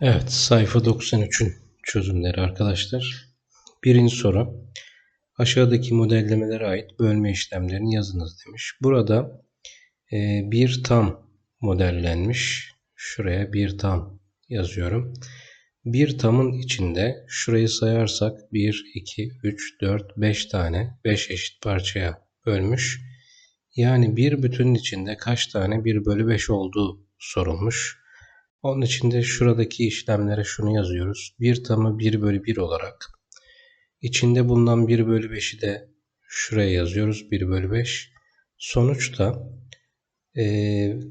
Evet, sayfa 93'ün çözümleri arkadaşlar. Birinci soru. Aşağıdaki modellemelere ait bölme işlemlerini yazınız demiş. Burada e, bir tam modellenmiş. Şuraya bir tam yazıyorum. Bir tamın içinde şurayı sayarsak 1, 2, 3, 4, 5 tane 5 eşit parçaya bölmüş. Yani bir bütünün içinde kaç tane 1 bölü 5 olduğu sorulmuş. Onun için de şuradaki işlemlere şunu yazıyoruz. 1 tamı 1 bölü 1 olarak. içinde bulunan 1 bölü 5'i de şuraya yazıyoruz. 1 bölü 5. Sonuçta e,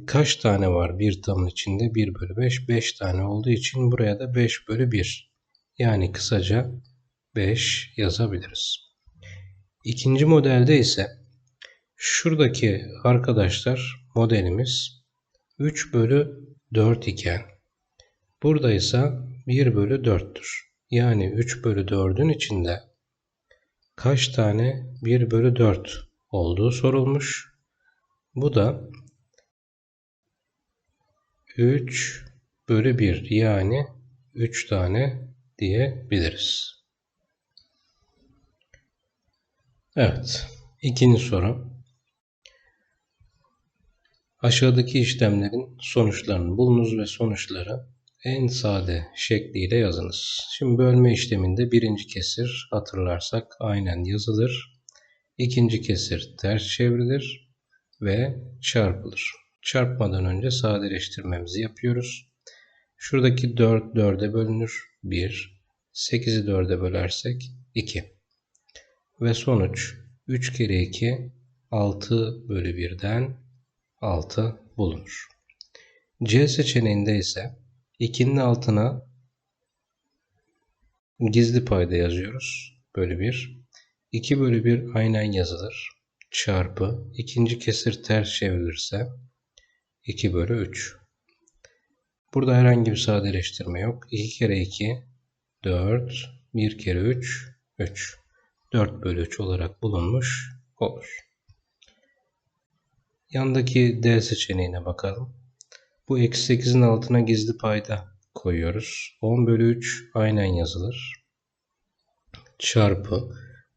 kaç tane var bir tamın içinde? 1 bölü 5. 5 tane olduğu için buraya da 5 bölü 1. Yani kısaca 5 yazabiliriz. İkinci modelde ise şuradaki arkadaşlar modelimiz 3 bölü 4 iken burada ise 1 bölü 4'tür. Yani 3 bölü 4'ün içinde kaç tane 1 bölü 4 olduğu sorulmuş. Bu da 3 bölü 1 yani 3 tane diyebiliriz. Evet. ikinci soru. Aşağıdaki işlemlerin sonuçlarını bulunuz ve sonuçları en sade şekliyle yazınız. Şimdi bölme işleminde birinci kesir hatırlarsak aynen yazılır. İkinci kesir ters çevrilir ve çarpılır. Çarpmadan önce sadeleştirmemizi yapıyoruz. Şuradaki 4 4'e bölünür. 1. 8'i 4'e bölersek 2. Ve sonuç 3 kere 2 6 bölü 1'den 6 bulunur. C seçeneğinde ise 2'nin altına gizli payda yazıyoruz. Bölü 1. 2 bölü 1 aynen yazılır. Çarpı ikinci kesir ters çevrilirse 2 bölü 3. Burada herhangi bir sadeleştirme yok. 2 kere 2 4 1 kere 3 3 4 bölü 3 olarak bulunmuş olur. Yandaki D seçeneğine bakalım. Bu eksi 8'in altına gizli payda koyuyoruz. 10 bölü 3 aynen yazılır. Çarpı.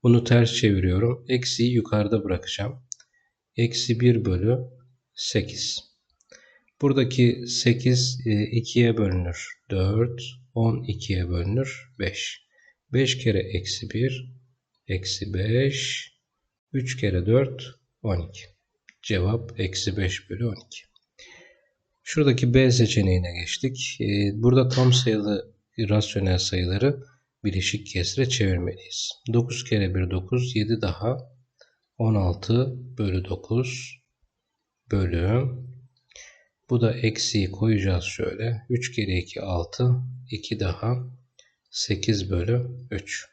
Bunu ters çeviriyorum. Eksiyi yukarıda bırakacağım. Eksi 1 bölü 8. Buradaki 8 2'ye bölünür. 4. 10 2'ye bölünür. 5. 5 kere eksi 1. Eksi 5. 3 kere 4. 12. Cevap eksi 5 bölü 12. Şuradaki B seçeneğine geçtik. Ee, burada tam sayılı rasyonel sayıları bileşik kesre çevirmeliyiz. 9 kere 1 9, 7 daha 16 bölü 9 bölü bu da eksiği koyacağız şöyle. 3 kere 2 6, 2 daha 8 bölü 3.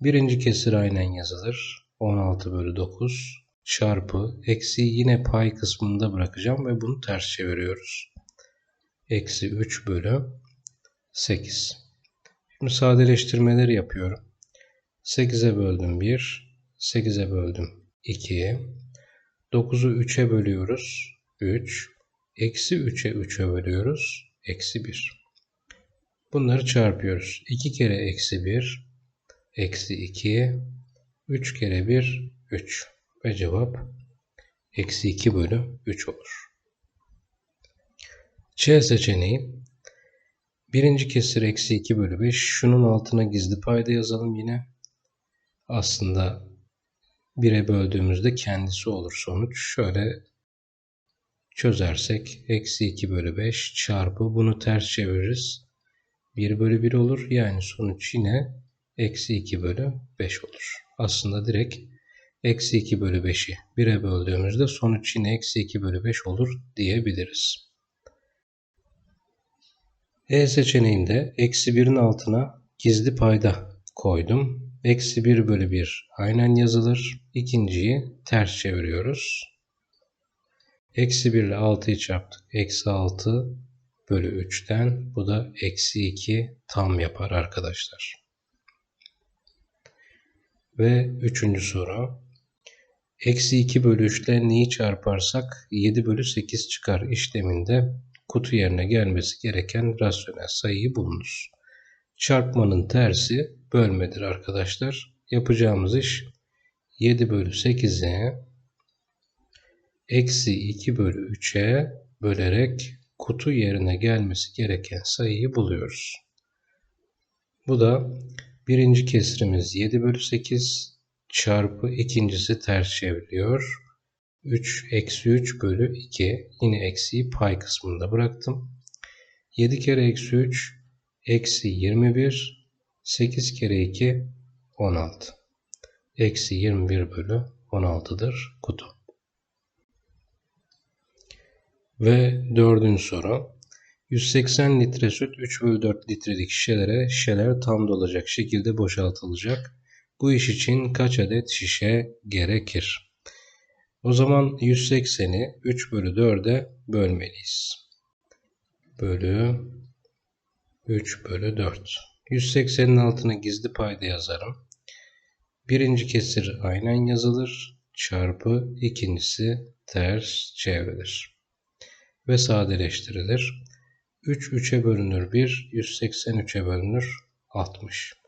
Birinci kesir aynen yazılır. 16 bölü 9 çarpı eksi yine pay kısmında bırakacağım ve bunu ters çeviriyoruz. Eksi 3 bölü 8. Şimdi sadeleştirmeleri yapıyorum. 8'e böldüm 1, 8'e böldüm 2, 9'u 3'e bölüyoruz 3, eksi 3'e 3'e bölüyoruz eksi 1. Bunları çarpıyoruz. 2 kere eksi 1, eksi 2, 3 kere 1, 3. Ve cevap eksi 2 bölü 3 olur. C seçeneği birinci kesir eksi 2 bölü 5. Şunun altına gizli payda yazalım yine. Aslında 1'e böldüğümüzde kendisi olur sonuç. Şöyle çözersek eksi 2 bölü 5 çarpı bunu ters çeviririz. 1 bölü 1 olur. Yani sonuç yine eksi 2 bölü 5 olur. Aslında direkt eksi 2 bölü 5'i 1'e böldüğümüzde sonuç yine eksi 2 bölü 5 olur diyebiliriz. E seçeneğinde eksi 1'in altına gizli payda koydum. Eksi 1 bölü 1 aynen yazılır. İkinciyi ters çeviriyoruz. Eksi 1 ile 6'yı çarptık. Eksi 6 bölü 3'ten bu da eksi 2 tam yapar arkadaşlar. Ve üçüncü soru. Eksi 2 bölü 3 ile neyi çarparsak 7 bölü 8 çıkar işleminde kutu yerine gelmesi gereken rasyonel sayıyı bulunuz. Çarpmanın tersi bölmedir arkadaşlar. Yapacağımız iş 7 bölü 8'e eksi 2 bölü 3'e bölerek kutu yerine gelmesi gereken sayıyı buluyoruz. Bu da birinci kesrimiz 7 bölü 8 çarpı ikincisi ters çevriliyor. 3 eksi 3 bölü 2 yine eksiği pay kısmında bıraktım. 7 kere eksi 3 eksi 21 8 kere 2 16 eksi 21 bölü 16'dır kutu. Ve dördüncü soru. 180 litre süt 3 bölü 4 litrelik şişelere şişeler tam dolacak şekilde boşaltılacak. Bu iş için kaç adet şişe gerekir? O zaman 180'i 3 bölü 4'e bölmeliyiz. Bölü 3 bölü 4. 180'in altına gizli payda yazarım. Birinci kesir aynen yazılır. Çarpı ikincisi ters çevrilir. Ve sadeleştirilir. 3 3'e bölünür 1, 183'e bölünür 60.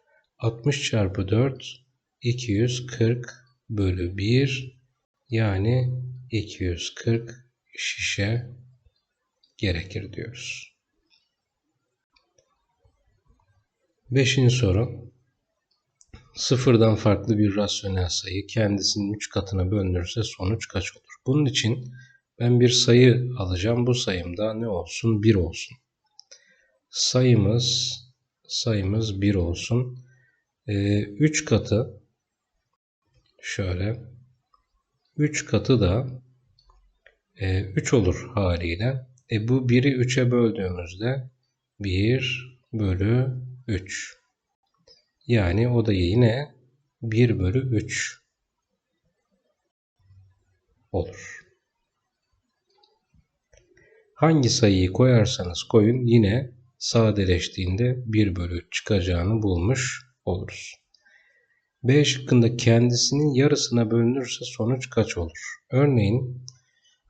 60 çarpı 4 240 bölü 1 yani 240 şişe gerekir diyoruz. Beşinci soru. Sıfırdan farklı bir rasyonel sayı kendisinin 3 katına bölünürse sonuç kaç olur? Bunun için ben bir sayı alacağım. Bu sayımda ne olsun? 1 olsun. Sayımız sayımız 1 olsun. 3 ee, katı şöyle 3 katı da e, 3 olur haliyle. E, bu 1'i 3'e böldüğümüzde 1 bölü 3. Yani o da yine 1 bölü 3 olur. Hangi sayıyı koyarsanız koyun yine sadeleştiğinde 1 bölü 3 çıkacağını bulmuş oluruz. B şıkkında kendisinin yarısına bölünürse sonuç kaç olur? Örneğin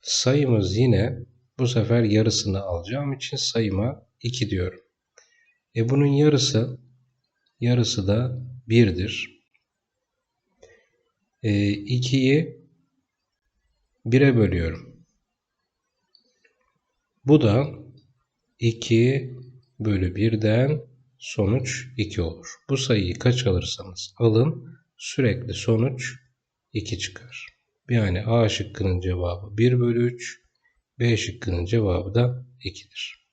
sayımız yine bu sefer yarısını alacağım için sayıma 2 diyorum. E bunun yarısı yarısı da 1'dir. E, 2'yi 1'e bölüyorum. Bu da 2 bölü 1'den sonuç 2 olur. Bu sayıyı kaç alırsanız alın sürekli sonuç 2 çıkar. Yani A şıkkının cevabı 1 bölü 3, B şıkkının cevabı da 2'dir.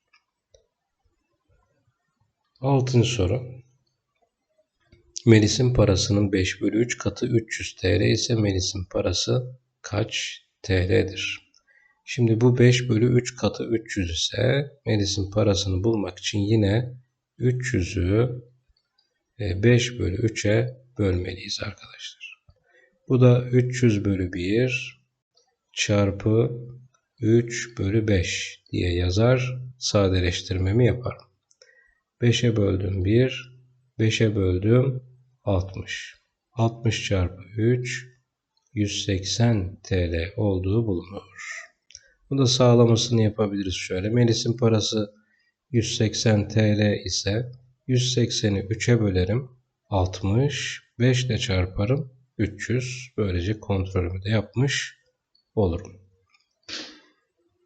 Altıncı soru. Melis'in parasının 5 bölü 3 katı 300 TL ise Melis'in parası kaç TL'dir? Şimdi bu 5 bölü 3 katı 300 ise Melis'in parasını bulmak için yine 300'ü 5 e, bölü 3'e bölmeliyiz arkadaşlar. Bu da 300 bölü 1 çarpı 3 bölü 5 diye yazar. Sadeleştirmemi yaparım. 5'e böldüm 1, 5'e böldüm 60. 60 çarpı 3 180 TL olduğu bulunur. Bu da sağlamasını yapabiliriz şöyle. Melis'in parası 180 TL ise 180'i 3'e bölerim. 60. 5 ile çarparım. 300. Böylece kontrolümü de yapmış olurum.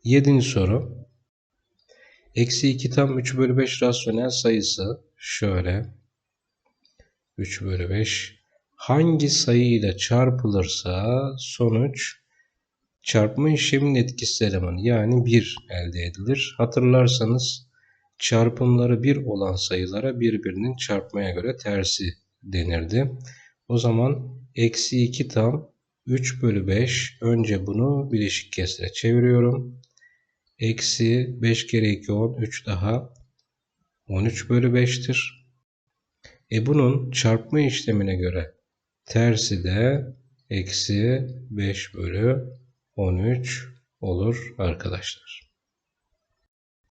7. soru. Eksi 2 tam 3 bölü 5 rasyonel sayısı şöyle. 3 bölü 5. Hangi sayı ile çarpılırsa sonuç çarpma işleminin etkisiz elemanı yani 1 elde edilir. Hatırlarsanız çarpımları 1 olan sayılara birbirinin çarpmaya göre tersi denirdi. O zaman eksi 2 tam 3 bölü 5 önce bunu bileşik kesre çeviriyorum. Eksi 5 kere 2 10 3 daha 13 bölü 5'tir. E bunun çarpma işlemine göre tersi de eksi 5 bölü 13 olur arkadaşlar.